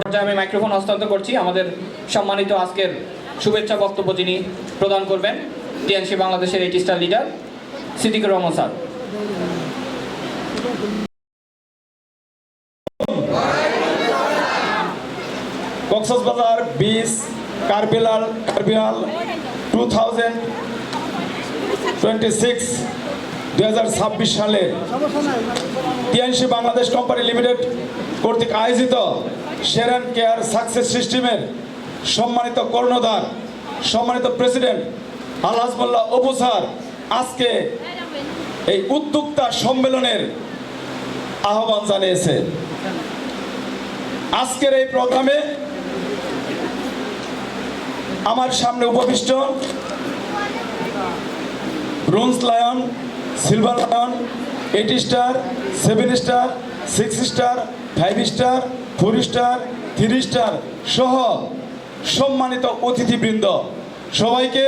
পর্যায়ে আমি মাইক্রোফোন হস্তান্তর করছি, আমাদের সম্মানিত আজকের শুভেচ্ছা বক্তব্য যিনি প্রদান করবেন, টিএনসি বাংলাদেশের এইটি star leader Siddiqur Rahman sir. Cox's Bazar beach carnival carnival two thousand twenty six, দুই হাজার ছাব্বিশ সালে টিএনসি বাংলাদেশ কোম্পানি লিমিটেড কর্তৃক আয়োজিত সেরেন কেয়ার সাকসেস সিস্টেমের সম্মানিত কর্ণধার, সম্মানিত প্রেসিডেন্ট আলহাজ মোল্লা অবু স্যার, আজকে এই উদ্যোক্তা সম্মেলনের আহ্বান জানিয়েছে। আজকের এই প্রোগ্রামে আমার সামনে উপবিষ্ট bronze lion, silver lion, eight star, seven star, six star, five star four star three star সহ সম্মানিত অতিথিবৃন্দ, সবাইকে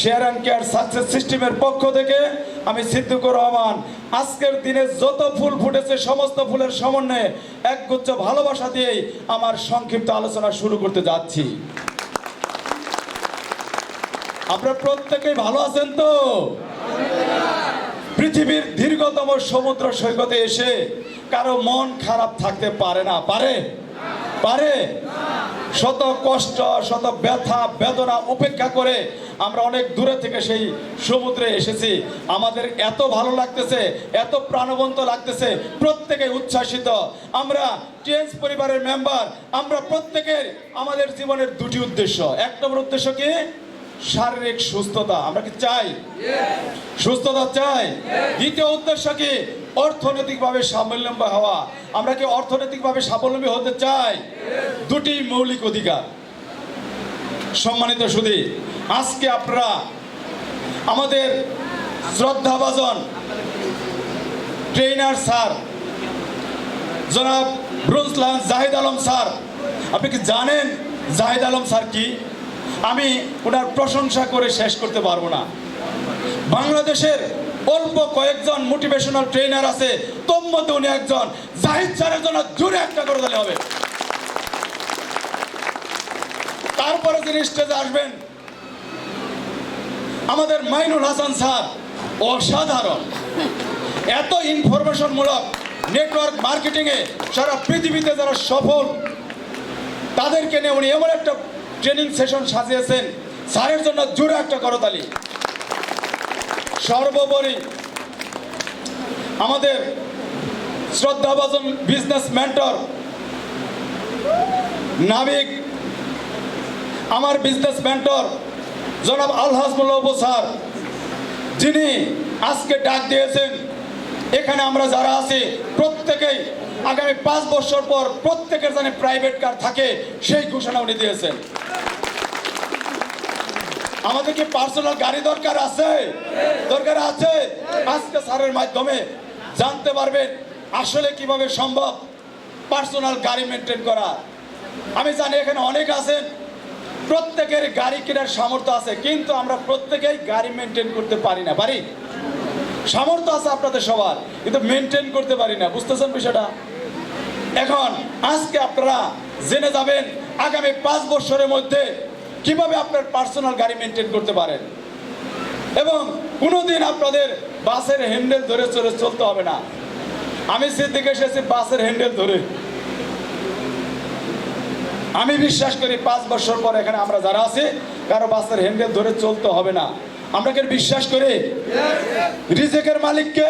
শেয়ার অ্যান্ড কেয়ার সাকসেস সিস্টেমের পক্ষ থেকে আমি সিদ্দিকুর রহমান। আজকের দিনে যত ফুল ফুটেছে, সমস্ত ফুলের সমন্বয়ে একগুচ্ছ ভালোবাসা দিয়েই আমার সংক্ষিপ্ত আলোচনা শুরু করতে যাচ্ছি। আপনারা প্রত্যেকেই ভালো আছেন তো? পৃথিবীর দীর্ঘতম সমুদ্র সৈকতে এসে কারও মন খারাপ থাকতে পারে না পারে? পারে? শত কষ্ট শত ব্যথা বেদনা উপেক্ষা করে আমরা অনেক দূরে থেকে সেই সমুদ্রে এসেছি। আমাদের এত ভালো লাগতেছে এত প্রাণবন্ত লাগতেছে প্রত্যেকে উচ্ছ্বাসিত। আমরা টেন্স পরিবারের মেম্বার আমরা প্রত্যেকের আমাদের জীবনের দুটি উদ্দেশ্য। এক নম্বর উদ্দেশ্য কি? শারীরিক সুস্থতা। আমরা কি চাই? সুস্থতা চাই? দ্বিতীয় উদ্দেশ্য কি? অর্থনৈতিকভাবে স্বাবলম্বী হওয়া। আমরা কি অর্থনৈতিকভাবে স্বাবলম্বী হতে চাই? দুটি মৌলিক অধিকার। সম্মানিত সুধী, আজকে আপনারা আমাদের শ্রদ্ধাভাজন ট্রেনার স্যার, জনাব ব্রুজলান জাহিদ আলম স্যার, আপনি কি জানেন জাহিদ আলম স্যার কি? আমি ওনার প্রশংসা করে শেষ করতে পারব না। বাংলাদেশের অল্প কয়েকজন মোটিভেশনাল ট্রেনার আছে তোর মধ্যে উনি একজন, জাহিদ স্যারের জন্য জোরে একটা করে দিলে হবে। তারপরে যিনি স্টেজে আসবেন, আমাদের মাইনুল হাসান স্যার, অসাধারণ। এত ইনফরমেশন মূলক নেটওয়ার্ক মার্কেটিংয়ে সারা পৃথিবীতে যারা সফল, তাদেরকে নিয়ে উনি এমন একটা ট্রেনিং সেশন সাজিয়েছেন, স্যারের জন্য জোরে একটা করতালি। সর্বোপরি আমাদের শ্রদ্ধাভাজন বিজনেস মেন্টর নাবিক, আমার বিজনেস মেন্টর জনাব আলহাসমুল্লাহ স্যার, যিনি আজকে ডাক দিয়েছেন। এখানে আমরা যারা আছি, প্রত্যেকেই আগামী পাঁচ বছর পর প্রত্যেকের জানে প্রাইভেট কার থাকে, সেই ঘোষণা উনি দিয়েছেন। আমাদের কি পার্সোনাল গাড়ি দরকার আছে? দরকার আছে? আজকে স্যারের মাধ্যমে জানতে পারবেন আসলে কীভাবে সম্ভব পার্সোনাল গাড়ি মেনটেন করা। আমি জানি এখানে অনেক আছেন, প্রত্যেকের গাড়ি কেনার সামর্থ্য আছে, কিন্তু আমরা প্রত্যেকেই গাড়ি মেনটেন করতে পারি না। পারি? সামর্থ্য আছে আপনাদের সবার, কিন্তু মেনটেন করতে পারি না। বুঝতেছেন বিষয়টা? এখন আজকে আপনারা জেনে যাবেন, আগামী পাঁচ বছরের মধ্যে কীভাবে আপনার পার্সোনাল গাড়ি মেনটেন করতে পারেন? এবং কোনোদিন আপনাদের বাসের হ্যান্ডেল ধরে চলে চলতে হবে না। আমি সিদ্দিকে এসেছি বাসের হ্যান্ডেল ধরে। আমি বিশ্বাস করি পাঁচ বছর পর এখানে আমরা যারা আছি, কারও বাসের হ্যান্ডেল ধরে চলতে হবে না। আমরা কি বিশ্বাস করি? রিজেকের মালিককে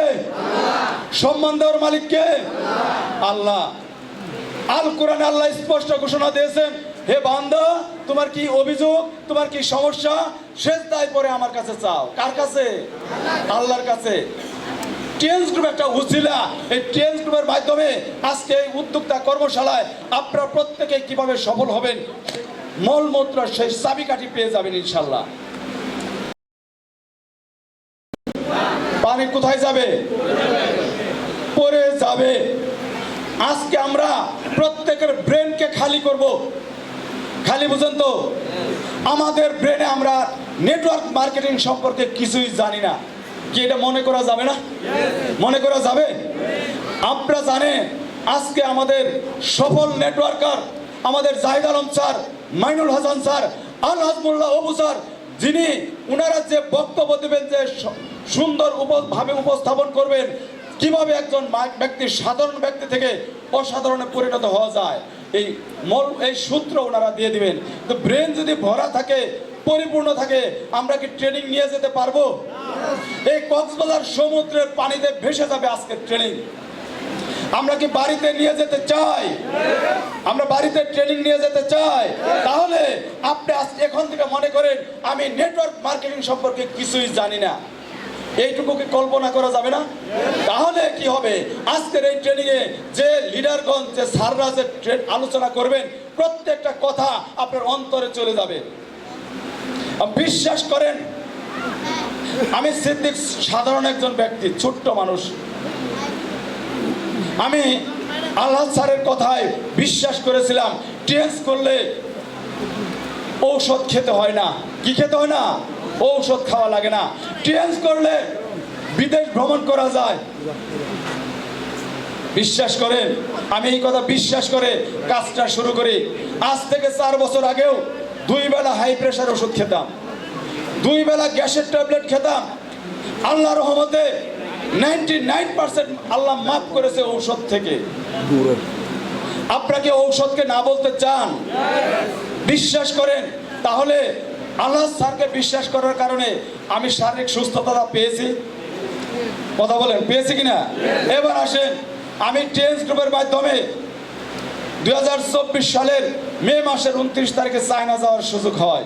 সম্মান দেওয়ার মালিককে আল্লাহ। আল কোরআন আল্লাহ স্পষ্ট ঘোষণা দিয়েছেন হে বান্দা, তোমার কি অভিযোগ? তোমার কি সমস্যা? শেষ দায় পরে আমার কাছে চাও। কার কাছে? আল্লাহর কাছে। টেন্স গ্রুপ একটা উচিলা এই টেন্স গ্রুপের মাধ্যমে আজকে এই উদ্যোক্তা কর্মশালায় আপনারা প্রত্যেকে কীভাবে সফল হবেন, মলমূত্র সেই চাবিকাঠি পেয়ে যাবেন ইনশাল্লাহ। পানি কোথায় যাবে? পরে যাবে। আজকে আমরা প্রত্যেকের ব্রেনকে খালি করব। খালি বুঝেন তো, আমাদের ব্রেনে আমরা নেটওয়ার্ক মার্কেটিং সম্পর্কে কিছুই জানি না। কি এটা মনে করা যাবে না? মনে করা যাবে? আপনারা জানেন, আজকে আমাদের সফল নেটওয়ার্কার আমাদের Zahid Alam sir, Mainul Hasan sir, Al Hazmullah Abu sir, যিনি ওনারা যে বক্তব্য দেবেন যে সুন্দর ভাবে উপস্থাপন করবেন, কীভাবে একজন ব্যক্তি সাধারণ ব্যক্তি থেকে অসাধারণে পরিণত হওয়া যায়। এই মল এই সূত্র ওনারা দিয়ে দিবেন। তো ব্রেন যদি ভরা থাকে, পরিপূর্ণ থাকে, আমরা কি ট্রেনিং নিয়ে যেতে পারব? এই কক্সবাজার সমুদ্রের পানিতে ভেসে যাবে আজকের ট্রেনিং। আমরা কি বাড়িতে নিয়ে যেতে চাই? আমরা বাড়িতে ট্রেনিং নিয়ে যেতে চাই? তাহলে আপনি এখন থেকে মনে করেন, আমি নেটওয়ার্ক মার্কেটিং সম্পর্কে কিছুই জানি না। এইটুকু কি কল্পনা করা যাবে না? তাহলে কি হবে? আজকের এই ট্রেনিং এ যে লিডারগণ, যে স্যাররা যে ট্রেন আলোচনা করবেন, প্রত্যেকটা কথা আপনার অন্তরে চলে যাবে। বিশ্বাস করেন, আমি সিদ্দিক সাধারণ একজন ব্যক্তি, ছোট্ট মানুষ। আমি আল্লাহ স্যারের কথায় বিশ্বাস করেছিলাম টেন্স করলে ঔষধ খেতে হয় না। কি খেতে হয় না? ঔষধ খাওয়া লাগে না। টেন্স করলে বিদেশ ভ্রমণ করা যায়। বিশ্বাস করেন, আমি এই কথা বিশ্বাস করে কাজটা শুরু করি। আজ থেকে চার বছর আগেও দুই বেলা হাই প্রেশার ওষুধ খেতাম। দুই বেলা গ্যাসের ট্যাবলেট খেতাম। আল্লাহ রহমতে নাইনটি নাইন পার্সেন্ট আল্লাহ মাফ করেছে ঔষধ থেকে। আপনাকে ঔষধকে না বলতে চান? বিশ্বাস করেন, তাহলে আল্লাহ স্যারকে বিশ্বাস করার কারণে আমি শারীরিক সুস্থতা পেয়েছি। কথা বলেন, পেয়েছি কিনা এবার আসেন, আমি টেন্স গ্রুপের মাধ্যমে দু হাজার চব্বিশ সালের মে মাসের উনত্রিশ তারিখে চায়না যাওয়ার সুযোগ হয়।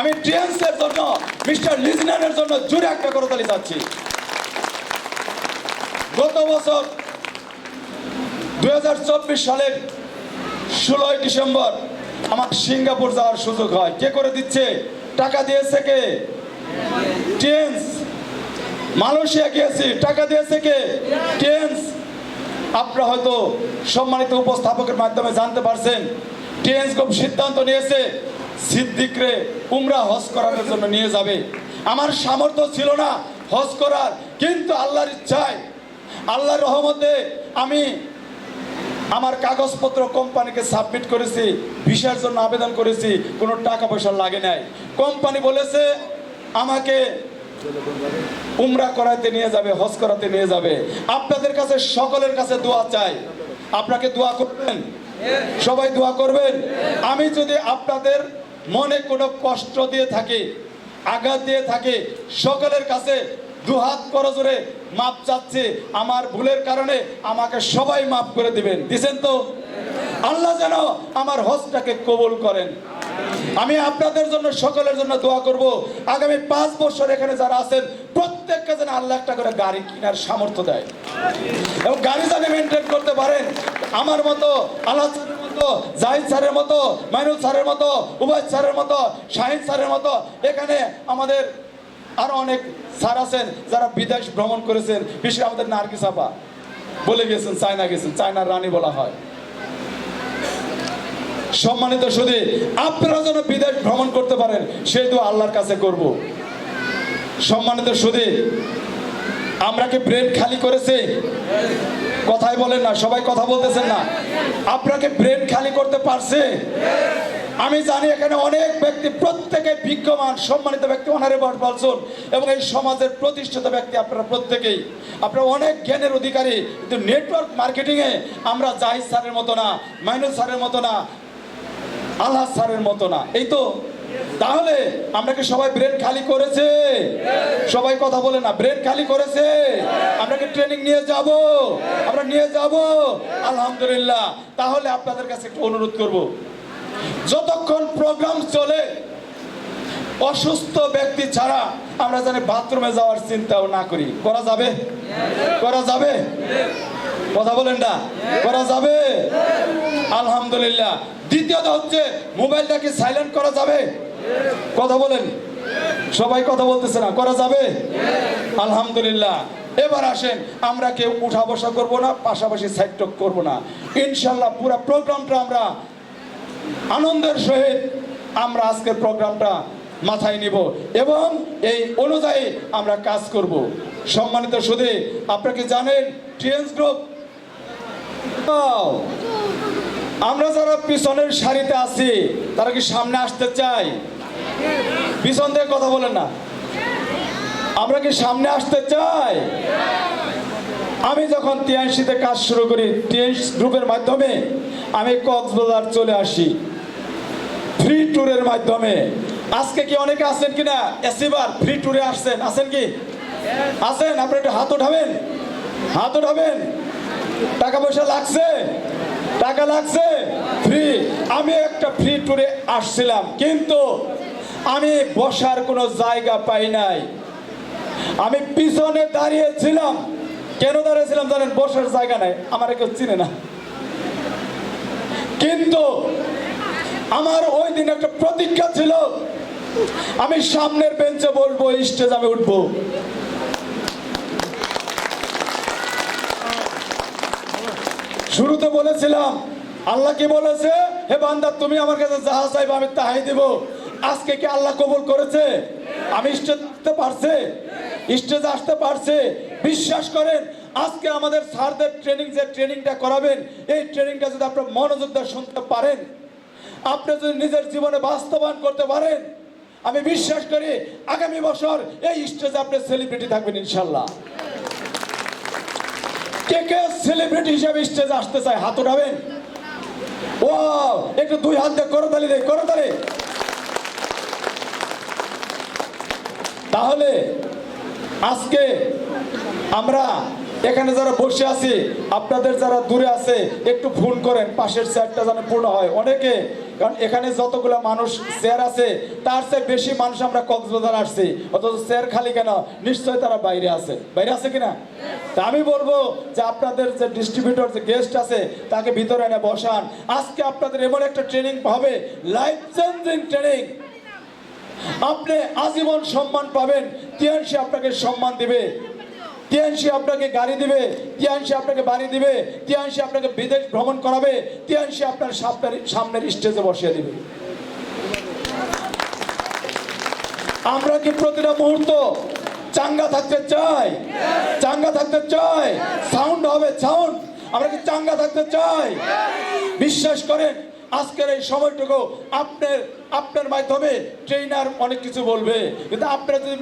আমি ট্রেন্সের জন্য, মিস্টার লিজনারের জন্য জুড়ে একটা করতালি যাচ্ছি গত বছর দু হাজার চব্বিশ সালের ষোলোই ডিসেম্বর আমার সিঙ্গাপুর যাওয়ার সুযোগ হয়। কে করে দিচ্ছে? টাকা দিয়েছে কে? টেন্স মালয়েশিয়া গিয়েছি। টাকা দিয়েছে কে? টেন্স আপনারা হয়তো সম্মানিত উপস্থাপকের মাধ্যমে জানতে পারছেন টেন্স খুব সিদ্ধান্ত নিয়েছে, সিদ্দিকরে উমরা হজ করানোর জন্য নিয়ে যাবে। আমার সামর্থ্য ছিল না হজ করার, কিন্তু আল্লাহর ইচ্ছায়, আল্লাহর রহমতে আমি আমার কাগজপত্র কোম্পানিকে সাবমিট করেছি। ভিসার জন্য আবেদন করেছি, কোনো টাকা পয়সা লাগে নাই। কোম্পানি বলেছে, আমাকে উমরা করাতে নিয়ে যাবে, হজ করাতে নিয়ে যাবে। আপনাদের কাছে সকলের কাছে দোয়া চাই। আপনাকে দোয়া করবেন? সবাই দোয়া করবেন? আমি যদি আপনাদের মনে কোনো কষ্ট দিয়ে থাকি, আঘাত দিয়ে থাকি, সকলের কাছে দুহাত করজোরে মাপ চাচ্ছে, আমার ভুলের কারণে আমাকে সবাই মাফ করে দিবেন। দিছেন তো? আল্লাহ যেন আমার হজটাকে কবুল করেন। আমি আপনাদের জন্য, সকলের জন্য দোয়া করব। আগামী পাঁচ বছর এখানে যারা আছেন, প্রত্যেককে যেন আল্লাহ একটা করে গাড়ি কেনার সামর্থ্য দেয়। এবং গাড়ি যেন মেনটেন করতে পারেন। আমার মতো, আল্লাহ মতো, জাহিদ স্যারের মতো, মাইনুল স্যারের মতো, উবায়দ স্যারের মতো শাহিদ স্যারের মতো, এখানে আমাদের আরও অনেক স্যার আছেন যারা বিদেশ ভ্রমণ করেছেন। বিশেষ আমাদের নার্গিস আপা বলে গেছেন চায়না গেছেন, চায়নার রানী বলা হয়। সম্মানিত শুধু আপনারা যেন বিদেশ ভ্রমণ করতে পারেন, সেই তো আল্লাহর কাছে করব। সম্মানিত শুধু আমরা কি ব্রেন খালি করেছি? কথাই বলেন না, সবাই কথা বলতেছেন না। আপনাকে ব্রেন খালি করতে পারছে? আমি জানি এখানে অনেক ব্যক্তি প্রত্যেকে বিজ্ঞমান সম্মানিত ব্যক্তি অনারে বলছেন এবং এই সমাজের প্রতিষ্ঠিত ব্যক্তি আপনারা প্রত্যেকেই। আপনারা অনেক জ্ঞানের অধিকারী, কিন্তু নেটওয়ার্ক মার্কেটিংয়ে আমরা জাহিদ স্যারের মতো না মাইনুল স্যারের মতো না আল্লাহ স্যারের মতো না। এই তো, তাহলে আমরা কি সবাই ব্রেন খালি করেছে? সবাই কথা বলে না ব্রেন খালি করেছে? আমরা কি ট্রেনিং নিয়ে যাব? আমরা নিয়ে যাব? আলহামদুলিল্লাহ। তাহলে আপনাদের কাছে একটু অনুরোধ করব। যতক্ষণ প্রোগ্রাম চলে, অসুস্থ ব্যক্তি ছাড়া আমরা জানি বাথরুমে যাওয়ার চিন্তাও না করি। করা যাবে? করা যাবে? কথা বলেন না? করা যাবে? আলহামদুলিল্লাহ। দ্বিতীয়ত হচ্ছে, মোবাইলটাকে সাইলেন্ট করা যাবে? কথা বলেন। সবাই কথা বলতেছে না, করা যাবে? আলহামদুলিল্লাহ। এবার আসেন, আমরা কেউ উঠা বসা করব না, পাশাপাশি সাইড টক করব না। ইনশাল্লাহ পুরো প্রোগ্রামটা আমরা আনন্দের সহিত আমরা আজকের প্রোগ্রামটা মাথায় নিব এবং এই অনুযায়ী আমরা কাজ করব। সম্মানিত সুদী আপনাকে জানেন ট্রেন্স গ্রুপ আমরা যারা পিছনের সারিতে আছি, তারা কি সামনে আসতে চাই পিছন থেকে কথা বলেন না। আমরা কি সামনে আসতে চাই? আমি যখন টিএনসিতে কাজ শুরু করি, টিএনসি গ্রুপের মাধ্যমে আমি কক্সবাজার চলে আসি। ফ্রি ট্যুরের মাধ্যমে। আজকে কি অনেকে আছেন কিনা? এসিবার ফ্রি ট্যুরে আসছেন। আছেন কি? আছেন? আপনি একটু হাত উঠাবেন? হাত উঠাবেন? টাকা পয়সা লাগছে? টাকা লাগছে? ফ্রি আমি একটা ফ্রি ট্যুরে আসছিলাম, কিন্তু আমি বসার কোনো জায়গা পাই নাই। আমি পিছনে দাঁড়িয়েছিলাম। কেন দাঁড়িয়েছিলাম জানেন? বসার জায়গা নাই। আমার কেউ চিনে না। কিন্তু আমার ওই দিন একটা প্রতিজ্ঞা ছিল। আমি সামনের বেঞ্চে বলব স্টেজ আমি উঠবো। শুরুতে বলেছিলাম, আল্লাহ কি বলেছে? হে বান্দা, তুমি আমার কাছে যাহা চাইবে আমি তাহাই দেব। আজকে কি আল্লাহ কবুল করেছে? আমি আসতে পারছে? স্টেজ আসতে পারছে? বিশ্বাস করেন, আজকে আমাদের স্যারদের ট্রেনিং, যে ট্রেনিংটা করাবেন, এই ট্রেনিংটা যদি আপনার মনোযোগ দিয়ে শুনতে পারেন, আপনি যদি নিজের জীবনে বাস্তবায়ন করতে পারেন, আমি বিশ্বাস করি আগামী বছর এই স্টেজে আপনি সেলিব্রিটি থাকবেন ইনশাল্লাহ। কে কে সেলিব্রিটি হিসেবে স্টেজে আসতে চায়? হাত উঠাবেন। ও একটু দুই হাত দিয়ে করতালি দে করতালি। তাহলে আজকে আমরা এখানে যারা বসে আছি, আপনাদের যারা দূরে আছে, একটু ফোন করেন, পাশের চেয়ারটা যেন পূর্ণ হয়। অনেকে কারণ এখানে যতগুলো মানুষ চেয়ার আছে, তার চেয়ে বেশি মানুষ আমরা কক্সবাজার আসছি। অথচ চেয়ার খালি কেন? নিশ্চয় তারা বাইরে আছে। বাইরে আছে কিনা? তা আমি বলব যে আপনাদের যে ডিস্ট্রিবিউটর যে গেস্ট আছে, তাকে ভিতরে এনে বসান। আজকে আপনাদের এমন একটা ট্রেনিং হবে লাইফ চেঞ্জিং ট্রেনিং আপনি আজীবন সম্মান পাবেন তিয়াংশি আপনাকে সম্মান দিবে। তিয়াংশি আপনাকে গাড়ি দিবে তিয়াংশি আপনাকে বাড়ি দিবে তিয়াংশি আপনাকে বিদেশ ভ্রমণ করাবে তিয়াংশি আপনার সামনের সামনের স্টেজে বসিয়ে দিবে। আমরা কি প্রতিটা মুহূর্ত চাঙ্গা থাকতে চাই? চাঙ্গা থাকতে চাই? সাউন্ড হবে, সাউন্ড। আমরা কি চাঙ্গা থাকতে চাই? বিশ্বাস করেন, আজকের এই সময়টুকু আপনার আপনার মাধ্যমে ট্রেনার অনেক কিছু বলবে। কিন্তু আপনারা যদি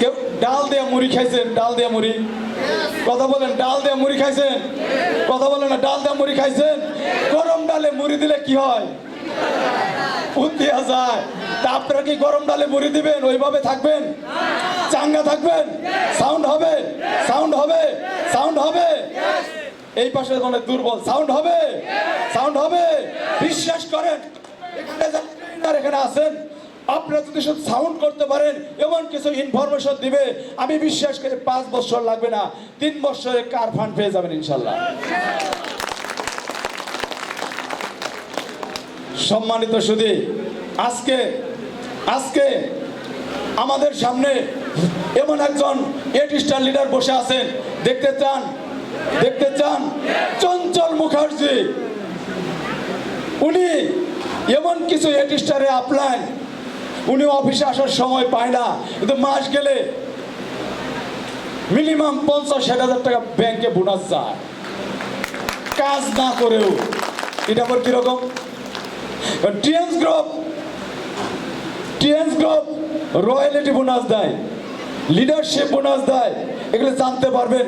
কেউ ডাল দিয়ে মুড়ি খাইছেন ডাল দিয়ে মুড়ি? কথা বলেন ডাল দিয়ে মুড়ি খাইছেন? কথা বলেন না ডাল দিয়ে মুড়ি খাইছেন? গরম ডালে মুড়ি দিলে কি হয়? দেওয়া যায় তা আপনারা কি গরম ডালে মুড়ি দিবেন? ওইভাবে থাকবেন? চাঙ্গা থাকবেন? সাউন্ড হবে? সাউন্ড হবে? সাউন্ড হবে? এই পাশে অনেক দুর্বল। সাউন্ড হবে? সাউন্ড হবে? বিশ্বাস করেন। এখানে এখানে আছেন আপনারা যদি শুধু সাউন্ড করতে পারেন, এমন কিছু ইনফরমেশন দিবে। আমি বিশ্বাস করি পাঁচ বছর লাগবে না, তিন বছরে কার ফান্ড পেয়ে যাবেন ইনশাল্লাহ। সম্মানিত সুদী আজকে আজকে আমাদের সামনে এমন একজন এইট স্টার লিডার বসে আছেন। দেখতে চান? দেখতে চান? চঞ্চল মুখার্জি। উনি এমন কিছু এইট স্টারে আপলাইন উনি অফিসে আসার সময় পায় না। কিন্তু মাস গেলে মিনিমাম পঞ্চাশ ষাট হাজার টাকা ব্যাংকে বোনাস যায়। কাজ না করেও। এটা আবার কীরকম? TNS group TNS group royalty bonus দেয়, লিডারশিপ বোনাস দেয়। এগুলো জানতে পারবেন,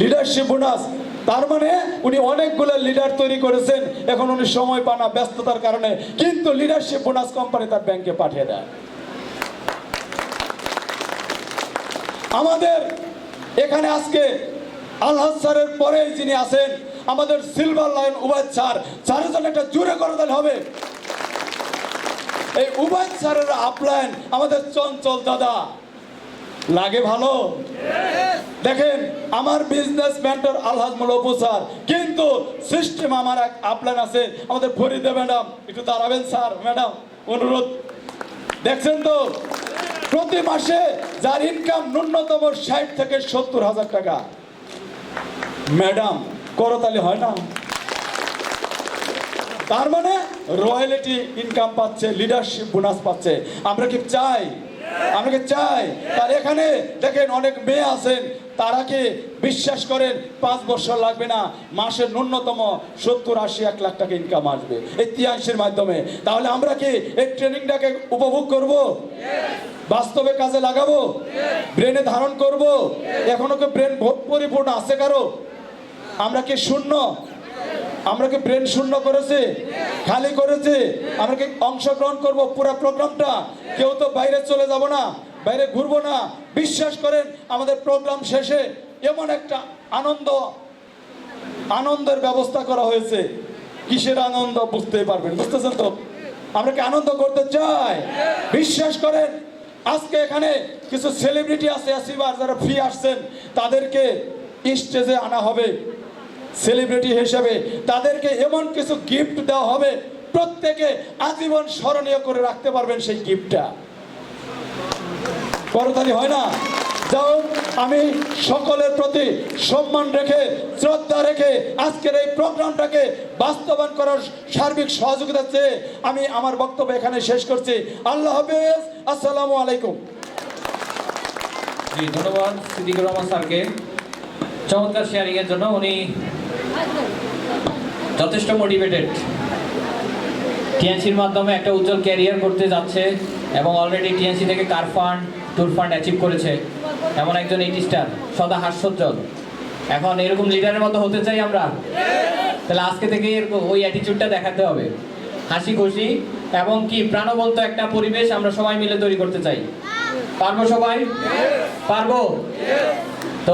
লিডারশিপ বোনাস তার মানে উনি অনেকগুলো লিডার তৈরি করেছেন। এখন উনি সময় পান না ব্যস্ততার কারণে। কিন্তু লিডারশিপ বোনাস কোম্পানি তার ব্যাংকে পাঠিয়ে দেয়। আমাদের এখানে আজকে আল্লাহ স্যারের পরে যিনি আছেন, আমাদের সিলভার লাইন উবাদ স্যার। স্যারের জন্য একটা জুড়ে করে দিলে হবে। এই উবাদ স্যারের আপলাইন আমাদের চঞ্চল দাদা। লাগে ভালো? দেখেন, আমার বিজনেস মেন্টর আলহাজ মূলপু স্যার, কিন্তু সিস্টেম আমার এক আপলাইন আছে, আমাদের ফরিদে ম্যাডাম একটু দাঁড়াবেন স্যার ম্যাডাম অনুরোধ। দেখছেন তো? প্রতি মাসে যার ইনকাম ন্যূনতম ষাট থেকে সত্তর হাজার টাকা। ম্যাডাম করতালি হয় না? তার মানে রয়্যালিটি ইনকাম পাচ্ছে লিডারশিপ বোনাস পাচ্ছে। আমরা কি চাই? আমরা কি চাই তার এখানে দেখেন অনেক মেয়ে আছেন, তারা কি বিশ্বাস করেন পাঁচ বছর লাগবে না মাসের ন্যূনতম সত্তর আশি এক লাখ টাকা ইনকাম আসবে। এই তিয়াংশের মাধ্যমে। তাহলে আমরা কি এই ট্রেনিংটাকে উপভোগ করব? বাস্তবে কাজে লাগাবো? ব্রেনে ধারণ করব? এখনও কি ব্রেন পরিপূর্ণ আছে কারও? আমরা কি শূন্য? আমরা কি ব্রেন শূন্য করেছে, খালি করেছে আমরা কি অংশগ্রহণ করব পুরো প্রোগ্রামটা। কেউ তো বাইরে চলে যাব না, বাইরে ঘুরবো না। বিশ্বাস করেন, আমাদের প্রোগ্রাম শেষে এমন একটা আনন্দ, আনন্দের ব্যবস্থা করা হয়েছে। কিসের আনন্দ বুঝতে পারবেন, বুঝতেছেন তো? আমরা কি আনন্দ করতে চাই? বিশ্বাস করেন, আজকে এখানে কিছু সেলিব্রিটি আছে আসিবার যারা ফ্রি আসছেন, তাদেরকে স্টেজে আনা হবে। সেলিব্রিটি হিসেবে তাদেরকে এমন কিছু গিফট দেওয়া হবে, প্রত্যেকে আজীবন স্মরণীয় করে রাখতে পারবেন সেই গিফটটা করতালি হয় না? যাও, আমি সকলের প্রতি সম্মান রেখে, শ্রদ্ধা রেখে আজকের এই প্রোগ্রামটাকে বাস্তবায়ন করার সার্বিক সহযোগিতা চেয়ে আমি আমার বক্তব্য এখানে শেষ করছি। আল্লাহ হাফেজ, আসসালামু আলাইকুম। ধন্যবাদ সিদ্দিকুর রহমান স্যারকে। চমৎকার শেয়ারিং এর জন্য উনি যথেষ্ট মোটিভেটেড টিএনসির মাধ্যমে একটা উজ্জ্বল ক্যারিয়ার করতে যাচ্ছে এবং অলরেডি টিএনসি থেকে car fund tour fund achieve করেছে। এমন একজন এইটি স্টার সদা হাস্যোজ্জ্বল। এখন এরকম লিডারের মতো হতে চাই আমরা? তাহলে আজকে থেকে এরকম ওই অ্যাটিটিউডটা দেখাতে হবে। হাসি খুশি এবং কি প্রাণবন্ত একটা পরিবেশ আমরা সবাই মিলে তৈরি করতে চাই। পারব সবাই? পারব? তো